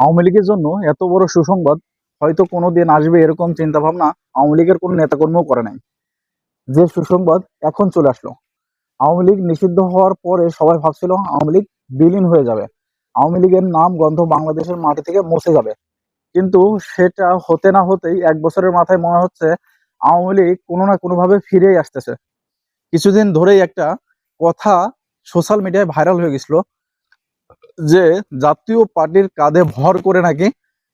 আওয়ামী লীগের জন্য এত বড় সুসংবাদ, হয়তো কোনোদিন আসবে এরকম চিন্তা ভাবনা আওয়ামী লীগের কোনো নেতাকর্মীও করে নাই। যে সুসংবাদ এখন চলে আসলো। আওয়ামী লীগ নিষিদ্ধ হওয়ার পরে সবাই ভাবছিল আওয়ামী লীগ বিলীন হয়ে যাবে। আওয়ামী লীগের নাম গন্ধ বাংলাদেশের মাটি থেকে মুছে যাবে। কিন্তু সেটা হতে না হতেই এক বছরের মাথায় মনে হচ্ছে আওয়ামী লীগ কোনো না কোনোভাবে ফিরেই আসতেছে। কিছুদিন ধরেই একটা কথা সোশ্যাল মিডিয়ায় ভাইরাল হয়ে গেছিল। যে জাতীয় পার্টির কাঁধে ভর করে নাকি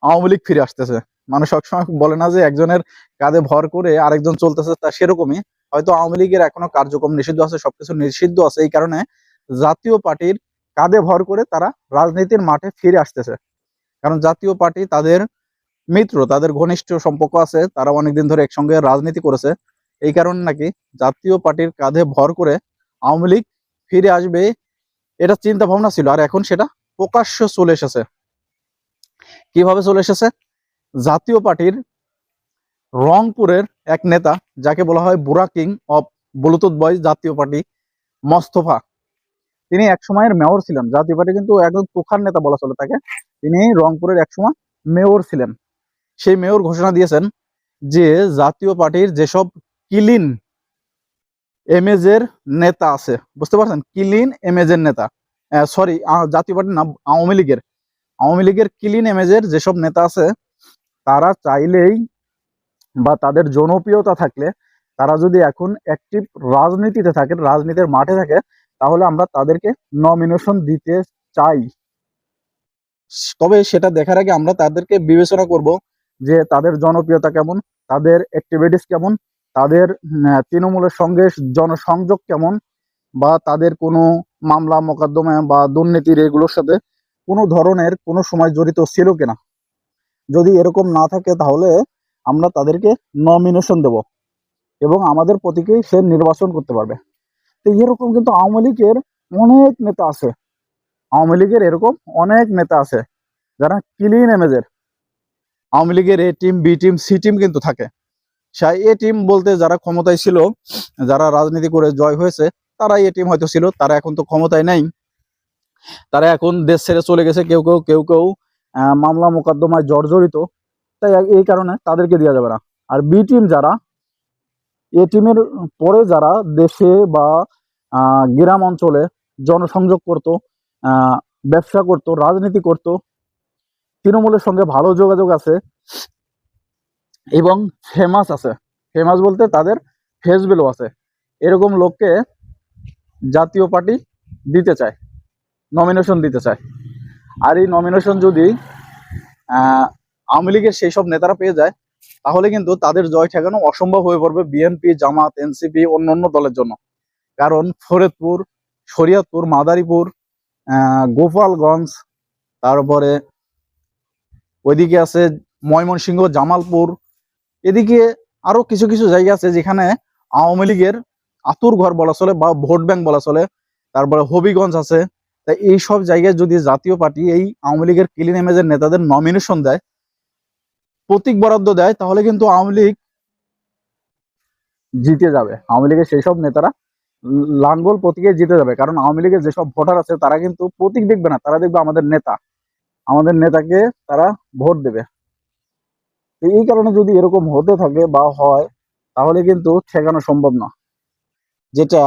আওয়ামী লীগ ফিরে আসতেছে। মানুষ সবসময় বলে না যে একজনের কাঁধে ভর করে আরেকজন চলতেছে, তা সেরকমই। হয়তো আওয়ামী লীগের এখনও কার্যক্রম নিষিদ্ধ আছে, সবকিছু নিষিদ্ধ আছে। এই কারণে জাতীয় পার্টির কাঁধে ভর করে তারা রাজনীতির মাঠে ফিরে আসতেছে। কারণ জাতীয় পার্টি তাদের মিত্র, তাদের ঘনিষ্ঠ সম্পর্ক আছে, তারা অনেকদিন ধরে একসঙ্গে রাজনীতি করেছে। এই কারণে নাকি জাতীয় পার্টির কাঁধে ভর করে আওয়ামী লীগ ফিরে আসবে, এটা চিন্তা ভাবনা ছিল। আর এখন সেটা প্রকাশ্য চলে এসেছে। কীভাবে চলে এসেছে? জাতীয় পার্টির রংপুরের এক নেতা, যাকে বলা হয় বুরা কিং অফ ব্লুটুথ বয়েজ জাতীয় পার্টি, মস্তফা। তিনি এক সময়ের মেয়র ছিলেন। জাতীয় পার্টি কিন্তু একদম তুখার নেতা বলা চলে তাকে। তিনি রংপুরের একসময় মেয়র ছিলেন। সেই মেয়র ঘোষণা দিয়েছেন যে, জাতীয় পার্টির যেসব কিলিন এমেজের নেতা আছে, বুঝতে পারছেন? কিলিন এমেজের নেতা। সরি জাতীয় পার্টির নাম আওয়ামী লীগের। আওয়ামী লীগের ক্লিন এমেজের যেসব নেতা আছে, তারা চাইলেই বা তাদের জনপ্রিয়তা থাকলে তারা যদি এখন অ্যাক্টিভ রাজনীতিতে থাকে, রাজনীতির মাঠে থাকে, তাহলে আমরা তাদেরকে নমিনেশন দিতে চাই। তবে সেটা দেখার আগে আমরা তাদেরকে বিবেচনা করব যে তাদের জনপ্রিয়তা কেমন, তাদের অ্যাক্টিভিটিস কেমন, তাদের তৃণমূলের সঙ্গে জনসংযোগ কেমন বা তাদের কোনো মামলা, মোকদ্দমা বা দুর্নীতির এগুলোর সাথে কোনো ধরনের কোনো সময় জড়িত ছিল কিনা। যদি এরকম না থাকে তাহলে আমরা তাদেরকে নমিনেশন দেব এবং আমাদের প্রতীকেই সে নির্বাচন করতে পারবে। তো এরকম কিন্তু আওয়ামী লীগের অনেক নেতা আছে। আওয়ামী লীগের এরকম অনেক নেতা আছে যারা ক্লিন এমেজের আওয়ামী লীগের A team B team C team কিন্তু থাকে। সেই এ টিম বলতে যারা ক্ষমতায় ছিল, যারা রাজনীতি করে জয় হয়েছে তারা এটিএম হয়তো ছিল, তারা এখন তো ক্ষমতায় নাই। তারা এখন দেশ ছেড়ে চলে গেছে, কেউ কেউ কেউ কেউ মামলা মোকদ্দমায় জর্জরিত। তাই এই কারণে তাদেরকে দেওয়া যাবে না। আর বি টিম যারা এ টিমের পরে যারা দেশে বা গ্রাম অঞ্চলে জনসংযোগ করত ব্যবসা করত, রাজনীতি করত, তৃণমূলের সঙ্গে ভালো যোগাযোগ আছে এবং ফেমাস আছে। ফেমাস বলতে তাদের ফেস ভ্যালু আছে। এরকম লোককে জাতীয় পার্টি দিতে চায় নমিনেশন দিতে চায়। আর এই নমিনেশন যদি আওয়ামী লীগের সেই সব নেতারা পেয়ে যায়, তাহলে কিন্তু তাদের জয় ঠেকানো অসম্ভব হয়ে পড়বে বিএনপি জামাত এনসিপি অন্য অন্য দলের জন্য। কারণ ফরিদপুর, শরিয়তপুর, মাদারীপুর গোপালগঞ্জ, তারপরে ওইদিকে আছে ময়মনসিংহ, জামালপুর, এদিকে আরও কিছু কিছু জায়গা আছে যেখানে আওয়ামী লীগের আতুর ঘর বলা চলে বা ভোট ব্যাংক বলা চলে, তারপরে হবিগঞ্জ আছে। তাই এই সব জায়গায় যদি জাতীয় পার্টি এই আওয়ামী লীগের ক্লিন ইমেজের নেতাদের নমিনেশন দেয়, প্রতীক বরাদ্দ দেয়, তাহলে কিন্তু আওয়ামী লীগ জিতে যাবে। আওয়ামী লীগের সেই সব নেতারা লাঙ্গল প্রতীকে জিতে যাবে। কারণ আওয়ামী লীগের যেসব ভোটার আছে, তারা কিন্তু প্রতীক দেখবে না, তারা দেখবে আমাদের নেতা। আমাদের নেতাকে তারা ভোট দেবে। এই কারণে যদি এরকম হতে থাকে বা হয়, তাহলে কিন্তু ঠেকানো সম্ভব না। যেটা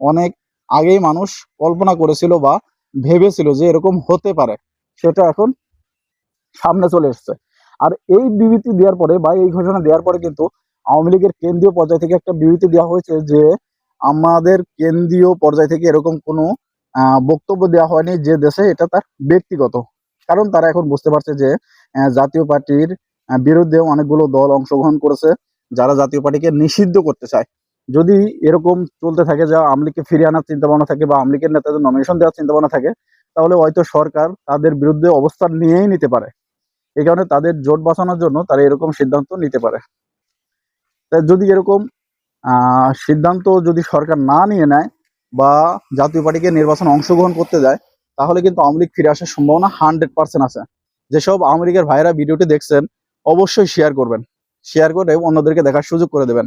অনেক আগেই মানুষ কল্পনা করেছিল বা ভেবেছিল যে এরকম হতে পারে। সেটা এখন সামনে চলে এসছে। আর এই বিবৃতি দেওয়ার পরে বা এই ঘোষণা দেওয়ার পরে কিন্তু আওয়ামী লীগের কেন্দ্রীয় পর্যায় থেকে একটা বিবৃতি দেওয়া হয়েছে যে আমাদের কেন্দ্রীয় পর্যায় থেকে এরকম কোনো বক্তব্য দেওয়া হয়নি যে দেশে এটা তার ব্যক্তিগত। কারণ তারা এখন বুঝতে পারছে যে জাতীয় পার্টির বিরুদ্ধে অনেকগুলো দল অংশগ্রহণ করেছে, যারা জাতীয় পার্টিকে নিষিদ্ধ করতে চায়। যদি এরকম চলতে থাকে, যে আমলিকে ফিরিয়ে আনার চিন্তা ভাবনা থাকে বা আওয়ামী লীগের নেতাদের নমিনেশন দেওয়ার চিন্তা ভাবনা থাকে, তাহলে হয়তো সরকার তাদের বিরুদ্ধে অবস্থান নিয়েই নিতে পারে। এই কারণে তাদের জোট বাঁচানোর জন্য তারা এরকম সিদ্ধান্ত নিতে পারে। যদি এরকম সিদ্ধান্ত যদি সরকার না নিয়ে নেয় বা জাতীয় পার্টিকে নির্বাচনে অংশগ্রহণ করতে দেয়, তাহলে কিন্তু আওয়ামী লীগ ফিরে আসার সম্ভাবনা হান্ড্রেড পার্সেন্ট আছে। যেসব আওয়ামী লীগের ভাইরা ভিডিওটি দেখছেন, অবশ্যই শেয়ার করবেন। শেয়ার করে অন্যদেরকে দেখার সুযোগ করে দেবেন।